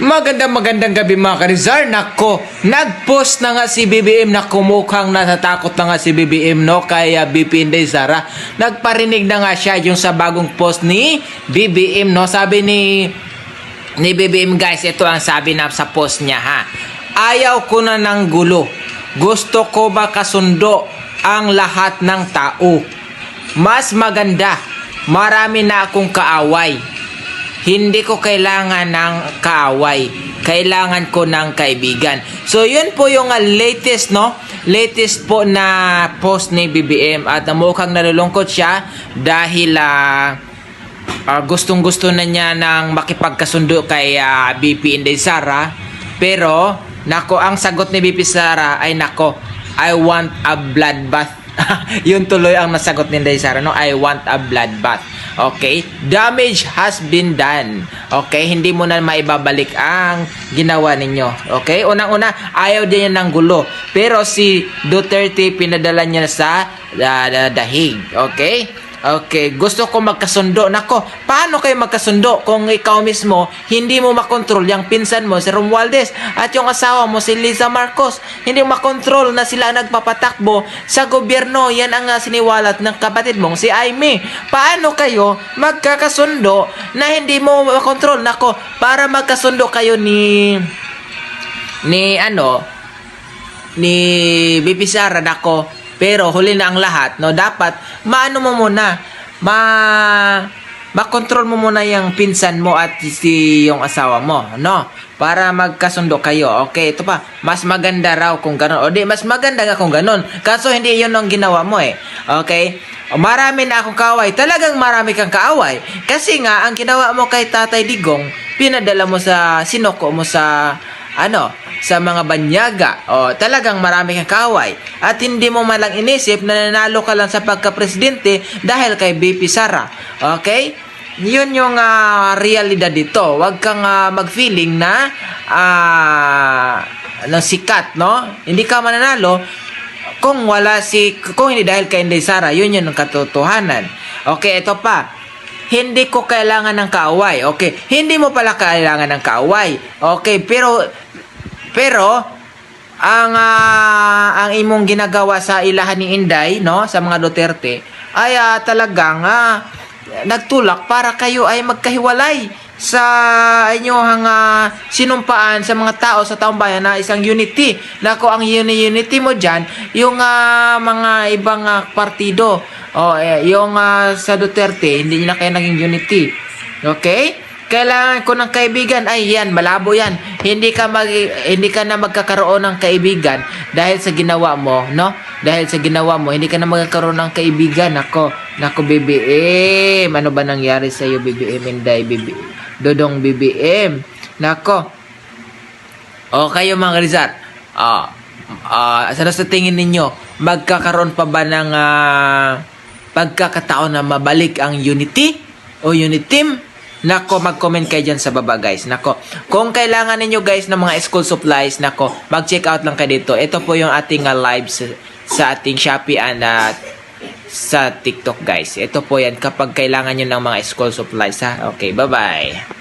Magandang magandang gabi mga karizar. Nako, nag-post na nga si BBM na kumukhang natatakot na nga si BBM no kay uh, BP Inday Sara. Nagparinig na nga siya yung sa bagong post ni BBM no. Sabi ni ni BBM guys, ito ang sabi na sa post niya ha. Ayaw ko na ng gulo. Gusto ko ba kasundo ang lahat ng tao? Mas maganda. Marami na akong kaaway. Hindi ko kailangan ng kaaway. Kailangan ko ng kaibigan. So, yun po yung uh, latest, no? Latest po na post ni BBM. At uh, mukhang nalulungkot siya dahil ah, ah, gustong-gusto na niya ng makipagkasundo kay ah, BP Inday Sara. Pero, nako, ang sagot ni BP Sara ay nako, I want a bloodbath. yun tuloy ang nasagot ni Inday Sara, no? I want a bloodbath. Okay? Damage has been done. Okay? Hindi mo na maibabalik ang ginawa ninyo. Okay? Unang-una, ayaw din niya ng gulo. Pero si Duterte pinadala niya sa ah, dahig. Okay? Okay, gusto ko magkasundo. Nako, paano kayo magkasundo kung ikaw mismo hindi mo makontrol yung pinsan mo si Romualdez at yung asawa mo si Liza Marcos. Hindi mo makontrol na sila nagpapatakbo sa gobyerno. Yan ang uh, siniwalat ng kapatid mong si Aimee. Paano kayo magkakasundo na hindi mo makontrol? Nako, para magkasundo kayo ni ni ano ni Bibi Sara nako pero huli na ang lahat no dapat maano mo muna ma makontrol mo muna yung pinsan mo at si yung asawa mo no? Para magkasundo kayo okay? Ito pa mas maganda raw kung gano'n o di mas maganda nga kung gano'n kaso hindi yun ang ginawa mo eh. Okay? Marami na akong kaaway. Talagang marami kang kaaway. Kasi nga ang ginawa mo kay Tatay Digong pinadala mo sa sinoko mo sa ano, sa mga banyaga. O, talagang marami kang kaaway. At hindi mo malang inisip na nanalo ka lang sa pagka-presidente dahil kay BP Sara. Okay? Yun yung ah, realidad dito. Huwag kang ah, mag-feeling na ah, ng sikat, no? Hindi ka mananalo kung wala si kung hindi dahil kay Inday Sara. Yun yun ang katotohanan. Okay, ito pa hindi ko kailangan ng kaaway. Okay, hindi mo pala kailangan ng kaaway. Okay, pero pero ang ah, ang imong ginagawa sa ilahan ni Inday, no, sa mga Duterte ay ah, talagang ah, nagtulak para kayo ay magkahiwalay sa inyong uh, sinumpaan sa mga tao sa taong bayan na isang unity. Nako ang uni- unity mo diyan, yung ah, mga ibang ah, partido o eh, yung ah, sa Duterte, hindi na kayo naging unity. Okay? Kailangan ko ng kaibigan. Ay, yan, malabo yan. Hindi ka mag, hindi ka na magkakaroon ng kaibigan dahil sa ginawa mo, no? Dahil sa ginawa mo, hindi ka na magkakaroon ng kaibigan. Nako, nako BBM. Ano ba nangyari sa iyo BBM Inday BBM? Dodong BBM. Nako. O kayo mga Rizal. Ah, ah, sa sa tingin ninyo, magkakaroon pa ba ng ah, pagkakataon na mabalik ang unity o unit team? Nako, mag-comment kayo dyan sa baba guys. Nako, kung kailangan ninyo guys ng mga school supplies, nako, mag-check out lang kayo dito. Ito po yung ating uh, live sa, sa ating Shopee and uh, sa TikTok guys. Ito po yan kapag kailangan nyo ng mga school supplies ha. Okay, bye-bye.